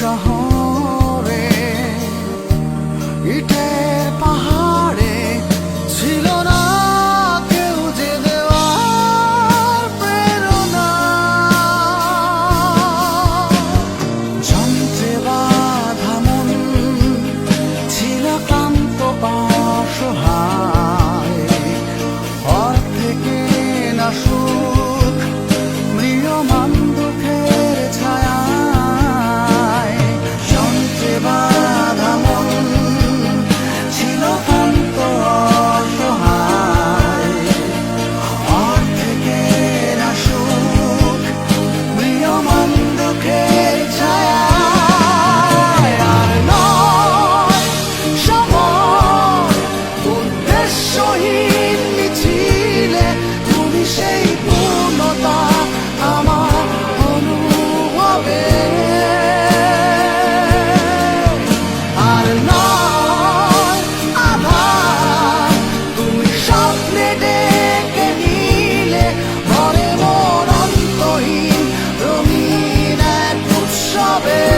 শহরে ইটের পাহাড়ে ছিল না কেউ যে দেওয়ার প্রেরণা। যন্ত্রে বাধা মন ছিল ক্লান্ত অসহায়। অর্ধেকে না শুরু love it.